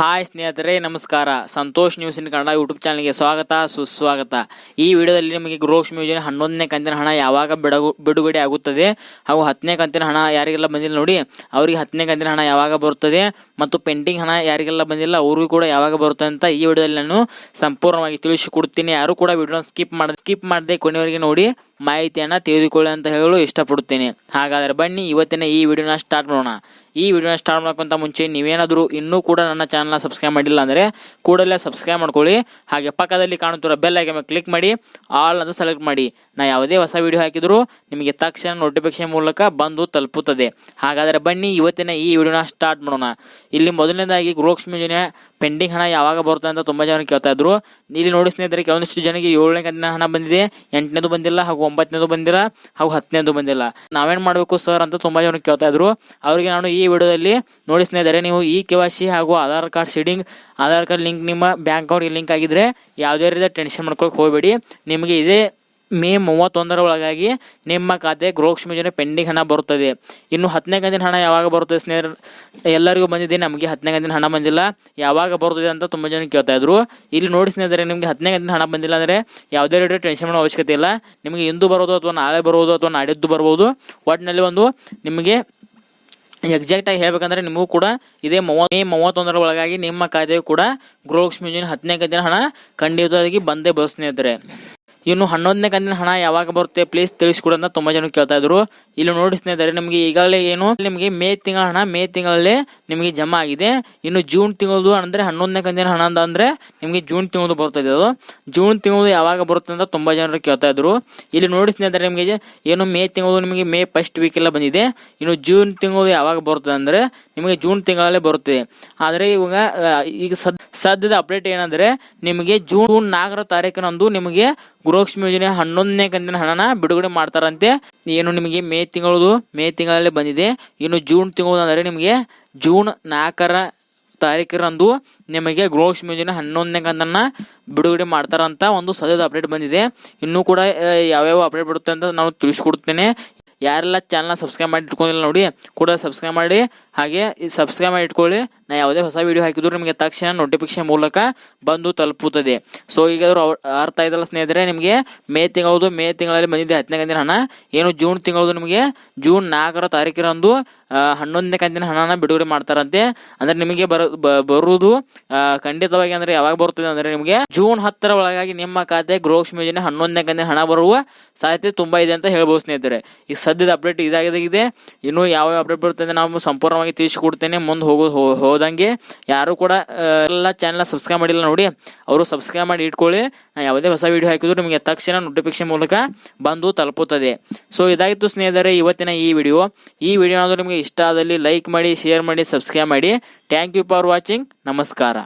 Hi ಸ್ನೇಹಿತರೆ, ನಮಸ್ಕಾರ. Santosh news in Kannada YouTube ಚಾನಲ್ಗೆ ಸ್ವಾಗತ, ಸುಸ್ವಾಗತ. ಈ ವಿಡಿಯೋದಲ್ಲಿ ನಿಮಗೆ ಗೃಹಲಕ್ಷ್ಮಿ ಯೋಜನೆ ಹನ್ನೊಂದನೇ ಕಂತಿನ ಹಣ ಯಾವಾಗ ಬಿಡಗು, ಬಿಡುಗಡೆ ಆಗುತ್ತದೆ ಹಾಗೂ ಹತ್ತನೇ ಕಂತಿನ ಹಣ ಯಾರಿಗೆಲ್ಲ ಬಂದಿಲ್ಲ ನೋಡಿ, ಅವರಿಗೆ ಹತ್ತನೇ ಕಂತಿನ ಹಣ ಯಾವಾಗ ಬರುತ್ತದೆ ಮತ್ತು ಪೆಂಡಿಂಗ್ ಹಣ ಯಾರಿಗೆಲ್ಲ ಬಂದಿಲ್ಲ, ಅವ್ರಿಗೂ ಕೂಡ ಯಾವಾಗ ಬರುತ್ತೆ ಅಂತ ಈ ವಿಡಿಯೋದಲ್ಲಿ ನಾನು ಸಂಪೂರ್ಣವಾಗಿ ತಿಳಿಸಿಕೊಡ್ತೀನಿ. ಯಾರು ಕೂಡ ವಿಡಿಯೋನ ಸ್ಕಿಪ್ ಮಾಡಿ, ಸ್ಕಿಪ್ ಮಾಡದೆ ಕೊನೆಯವರೆಗೆ ನೋಡಿ. ಮಾಹಿತಿಯನ್ನು ತಿಳಿದುಕೊಳ್ಳಿ ಅಂತ ಹೇಳಲು ಇಷ್ಟಪಡುತ್ತೇನೆ. ಹಾಗಾದರೆ ಬನ್ನಿ, ಇವತ್ತಿನ ಈ ವಿಡಿಯೋನ ಸ್ಟಾರ್ಟ್ ಮಾಡೋಣ. ಈ ವಿಡಿಯೋನ ಸ್ಟಾರ್ಟ್ ಮಾಡೋಕ್ಕಿಂತ ಮುಂಚೆ ನೀವೇನಾದರೂ ಇನ್ನೂ ಕೂಡ ನನ್ನ ಚಾನಲ್ನ ಸಬ್ಸ್ಕ್ರೈಬ್ ಮಾಡಿಲ್ಲ ಅಂದರೆ ಕೂಡಲೇ ಸಬ್ಸ್ಕ್ರೈಬ್ ಮಾಡ್ಕೊಳ್ಳಿ. ಹಾಗೆ ಪಕ್ಕದಲ್ಲಿ ಕಾಣುತ್ತಿರುವ ಬೆಲ್ ಐಕನ್ ಕ್ಲಿಕ್ ಮಾಡಿ ಆಲ್ ಅಂತ ಸೆಲೆಕ್ಟ್ ಮಾಡಿ. ನಾ ಯಾವುದೇ ಹೊಸ ವಿಡಿಯೋ ಹಾಕಿದರೂ ನಿಮಗೆ ತಕ್ಷಣ ನೋಟಿಫಿಕೇಶನ್ ಮೂಲಕ ಬಂದು ತಲುಪುತ್ತದೆ. ಹಾಗಾದರೆ ಬನ್ನಿ, ಇವತ್ತಿನ ಈ ವಿಡಿಯೋನ ಸ್ಟಾರ್ಟ್ ಮಾಡೋಣ. ಇಲ್ಲಿ ಮೊದಲನೇದಾಗಿ ಗೃಹಲಕ್ಷ್ಮಿ ಯೋಜನೆ ಪೆಂಡಿಂಗ್ ಹಣ ಯಾವಾಗ ಬರುತ್ತೆ ಅಂತ ತುಂಬ ಜನ ಕೇಳ್ತಾ ಇದ್ರು. ಇಲ್ಲಿ ನೋಡಿ ಸ್ನೇಹಿತರೆ, ಕೆಲವೊಂದಿಷ್ಟು ಜನಕ್ಕೆ ಏಳನೇ ಕಂತಿನ ಹಣ ಬಂದಿದೆ, ಎಂಟನೇದು ಬಂದಿಲ್ಲ, ಹಾಗೂ ಒಂಬತ್ತನೇದು ಬಂದಿಲ್ಲ, ಹಾಗೂ ಹತ್ತನೇದು ಬಂದಿಲ್ಲ. ನಾವೇನು ಮಾಡಬೇಕು ಸರ್ ಅಂತ ತುಂಬ ಜನ ಕೇಳ್ತಾ ಇದ್ರು. ಅವರಿಗೆ ನಾನು ಈ ವಿಡಿಯೋದಲ್ಲಿ, ನೋಡಿ ಸ್ನೇಹಿತರೆ, ನೀವು ಈ ಕೆ ಸಿ ಹಾಗೂ Aadhaar card seeding, Aadhaar card link ನಿಮ್ಮ ಬ್ಯಾಂಕ್ ಅಕೌಂಟ್ಗೆ ಲಿಂಕ್ ಆಗಿದ್ರೆ ಯಾವುದೇ ರೀತಿಯ ಟೆನ್ಷನ್ ಮಾಡ್ಕೊಳಕ್ಕೆ ಹೋಗಬೇಡಿ. ನಿಮಗೆ ಇದೇ ಮೇ ಮೂವತ್ತೊಂದರ ಒಳಗಾಗಿ ನಿಮ್ಮ ಖಾತೆ ಗೃಹಲಕ್ಷ್ಮಿ ಯೋಜನೆ ಪೆಂಡಿಂಗ್ ಹಣ ಬರುತ್ತದೆ. ಇನ್ನು ಹತ್ತನೇ ಕಂತಿನ ಹಣ ಯಾವಾಗ ಬರುತ್ತದೆ ಸ್ನೇಹಿತರೆ ಎಲ್ಲರಿಗೂ ಬಂದಿದೆ, ನಮಗೆ ಹತ್ತನೇ ಕಂತಿನ ಹಣ ಬಂದಿಲ್ಲ. ಯಾವಾಗ ಬರುತ್ತದೆ ಅಂತ ತುಂಬ ಜನ ಕೇಳ್ತಾ ಇದ್ರು. ಇಲ್ಲಿ ನೋಡಿ ಸ್ನೇಹಿತರೆ, ನಿಮಗೆ ಹತ್ತನೇ ಕಂತಿನ ಹಣ ಬಂದಿಲ್ಲ ಅಂದರೆ ಯಾವುದೇ ರೀತಿ ಟೆನ್ಷನ್ ಮಾಡೋ ಅವಶ್ಯಕತೆ ಇಲ್ಲ. ನಿಮಗೆ ಇಂದು ಬರೋದು ಅಥವಾ ನಾಳೆ ಬರೋದು ಅಥವಾ ನಾಡಿದ್ದು ಬರ್ಬೋದು ಒಟ್ಟಿನಲ್ಲಿ ಒಂದು ನಿಮಗೆ ಎಕ್ಸಾಕ್ಟಾಗಿ ಹೇಳಬೇಕಂದ್ರೆ ನಿಮಗೂ ಕೂಡ ಇದೇ ಮೂವತ್ತು ಮೇ ಮೂವತ್ತೊಂದರ ಒಳಗಾಗಿ ನಿಮ್ಮ ಖಾತೆಯು ಕೂಡ ಗೃಹಲಕ್ಷ್ಮಿ ಯೋಜನೆ ಹತ್ತನೇ ಕಂತಿನ ಹಣ ಖಂಡಿತವಾಗಿ ಬಂದೇ ಬರೋ ಸ್ನೇಹಿತರೆ. ಇನ್ನು ಹನ್ನೊಂದನೇ ಕಂತಿನ ಹಣ ಯಾವಾಗ ಬರುತ್ತೆ ಪ್ಲೀಸ್ ತಿಳಿಸ್ಕೊಡು ಅಂತ ತುಂಬ ಜನ ಕೇಳ್ತಾ ಇದ್ರು. ಇಲ್ಲಿ ನೋಡಿ ಸ್ನೇಹಿತರೆ, ನಿಮಗೆ ಈಗಾಗಲೇ ಏನು, ನಿಮಗೆ ಮೇ ತಿಂಗಳ ಹಣ, ಮೇ ತಿಂಗಳಲ್ಲಿ ನಿಮಗೆ ಜಮಾ ಆಗಿದೆ. ಇನ್ನು ಜೂನ್ ತಿಂಗಳದು ಅಂದ್ರೆ ಹನ್ನೊಂದನೇ ಕಂತಿನ ಹಣ ಅಂತ ಅಂದ್ರೆ ನಿಮಗೆ ಜೂನ್ ತಿಂಗಳದು ಬರ್ತದೆ ಅದು ಜೂನ್ ತಿಂಗಳು ಯಾವಾಗ ಬರುತ್ತೆ ಅಂತ ತುಂಬ ಜನರು ಕೇಳ್ತಾ ಇದ್ರು. ಇಲ್ಲಿ ನೋಡಿ ಸ್ನೇಹಿತರೆ, ನಿಮಗೆ ಏನು ಮೇ ತಿಂಗಳು ನಿಮಗೆ ಮೇ ಫಸ್ಟ್ ವೀಕ್ ಎಲ್ಲ ಬಂದಿದೆ. ಇನ್ನು ಜೂನ್ ತಿಂಗಳು ಯಾವಾಗ ಬರ್ತದೆ ಅಂದ್ರೆ ನಿಮಗೆ ಜೂನ್ ತಿಂಗಳಲ್ಲೇ ಬರುತ್ತೆ. ಆದರೆ ಇವಾಗ ಈಗ ಸದ್, ಸದ್ಯದ ಅಪ್ಡೇಟ್ ಏನಂದ್ರೆ ನಿಮಗೆ ಜೂನ್ ನಾಲ್ಕರ ತಾರೀಕಿನಂದು ನಿಮಗೆ ಗೃಹಲಕ್ಷ್ಮಿ ಯೋಜನೆ ಹನ್ನೊಂದನೇ ಕಂತಿನ ಹಣನ ಬಿಡುಗಡೆ ಮಾಡ್ತಾರಂತೆ. ಏನು ನಿಮಗೆ ಮೇ ತಿಂಗಳದು? ಮೇ ತಿಂಗಳಲ್ಲಿ ಬಂದಿದೆ. ಇನ್ನು ಜೂನ್ ತಿಂಗಳು ಅಂದರೆ ನಿಮಗೆ ಜೂನ್ ನಾಲ್ಕರ ತಾರೀಕರಂದು ನಿಮಗೆ ಗೃಹಲಕ್ಷ್ಮಿ ಯೋಜನೆ ಹನ್ನೊಂದನೇ ಕಂತನ್ನ ಬಿಡುಗಡೆ ಮಾಡ್ತಾರಂತ ಒಂದು ಸದ್ಯದ ಅಪ್ಡೇಟ್ ಬಂದಿದೆ. ಇನ್ನೂ ಕೂಡ ಯಾವ್ಯಾವ ಅಪ್ಡೇಟ್ ಬರುತ್ತೆ ಅಂತ ನಾನು ತಿಳಿಸ್ಕೊಡ್ತೇನೆ. ಯಾರೆಲ್ಲ ಚಾನಲ್ನ ಸಬ್ಸ್ಕ್ರೈಬ್ ಮಾಡಿ ಇಟ್ಕೊಂಡಿಲ್ಲ ನೋಡಿ, ಕೂಡ ಸಬ್ಸ್ಕ್ರೈಬ್ ಮಾಡಿ. ಹಾಗೆ ಸಬ್ಸ್ಕ್ರೈಬ್ ಮಾಡಿ ಇಟ್ಕೊಳ್ಳಿ ನಾ ಯಾವುದೇ ಹೊಸ ವಿಡಿಯೋ ಹಾಕಿದ್ರು ನಿಮಗೆ ತಕ್ಷಣ ನೋಟಿಫಿಕೇಶನ್ ಮೂಲಕ ಬಂದು ತಲುಪುತ್ತದೆ. ಸೊ ಈಗ ಅರ್ಥ ಆಯ್ತಲ್ಲ ಸ್ನೇಹಿತರೆ ನಿಮಗೆ ಮೇ ತಿಂಗಳದು ಮೇ ತಿಂಗಳಲ್ಲಿ ಬಂದಿದೆ ಹತ್ತನೇ ಕಂತಿನ ಹಣ ಏನು ಜೂನ್ ತಿಂಗಳದು ನಿಮಗೆ ಜೂನ್ ನಾಲ್ಕರ ತಾರೀಕಿರಂದು ಆ, ಹನ್ನೊಂದನೇ ಕಂತಿನ ಹಣನ ಬಿಡುಗಡೆ ಮಾಡ್ತಾರಂತೆ. ಅಂದ್ರೆ ನಿಮಗೆ ಬರ ಬರುವುದು ಖಂಡಿತವಾಗಿ ಅಂದ್ರೆ ಯಾವಾಗ ಬರುತ್ತದೆ ಅಂದ್ರೆ ನಿಮಗೆ ಜೂನ್ ಹತ್ತರ ಒಳಗಾಗಿ ನಿಮ್ಮ ಖಾತೆ ಗೃಹಲಕ್ಷ್ಮಿ ಯೋಜನೆ ಹನ್ನೊಂದನೇ ಕಂತಿನ ಹಣ ಬರುವ ಸಾಧ್ಯತೆ ತುಂಬ ಇದೆ ಅಂತ ಹೇಳ್ಬೋದು ಸ್ನೇಹಿತರೆ. ಈಗ ಸದ್ಯದ ಅಪ್ಡೇಟ್ ಇದಾಗಿದೆ. ಇನ್ನು ಯಾವ ಅಪ್ಡೇಟ್ ಬರುತ್ತೆ ನಾವು ಸಂಪೂರ್ಣವಾಗಿ ತಿಳಿಸಿಕೊಡ್ತೇನೆ. ಮುಂದೆ ಹೋಗೋ ಹೋ- ಹೋದಂಗೆ ಯಾರು ಕೂಡ ಎಲ್ಲ ಚಾನಲ್ ಸಬ್ಸ್ಕ್ರೈಬ್ ಮಾಡಿಲ್ಲ ನೋಡಿ, ಅವರು ಸಬ್ಸ್ಕ್ರೈಬ್ ಮಾಡಿ ಇಟ್ಕೊಳ್ಳಿ. ನಾ ಯಾವುದೇ ಹೊಸ ವಿಡಿಯೋ ಹಾಕಿದ್ರು ನಿಮಗೆ ತಕ್ಷಣ ನೋಟಿಫಿಕೇಶನ್ ಮೂಲಕ ಬಂದು ತಲುಪುತ್ತದೆ. ಸೊ ಇದಾಗಿತ್ತು ಸ್ನೇಹಿತರೆ, ಇವತ್ತಿನ ಈ ವಿಡಿಯೋ ಈ ವಿಡಿಯೋ ನಿಮಗೆ ಇಷ್ಟ ಆದಲ್ಲಿ ಲೈಕ್ ಮಾಡಿ ಶೇರ್ ಮಾಡಿ ಸಬ್ಸ್ಕ್ರೈಬ್ ಮಾಡಿ. ಥ್ಯಾಂಕ್ ಯು ಫಾರ್ ವಾಚಿಂಗ್ ನಮಸ್ಕಾರ.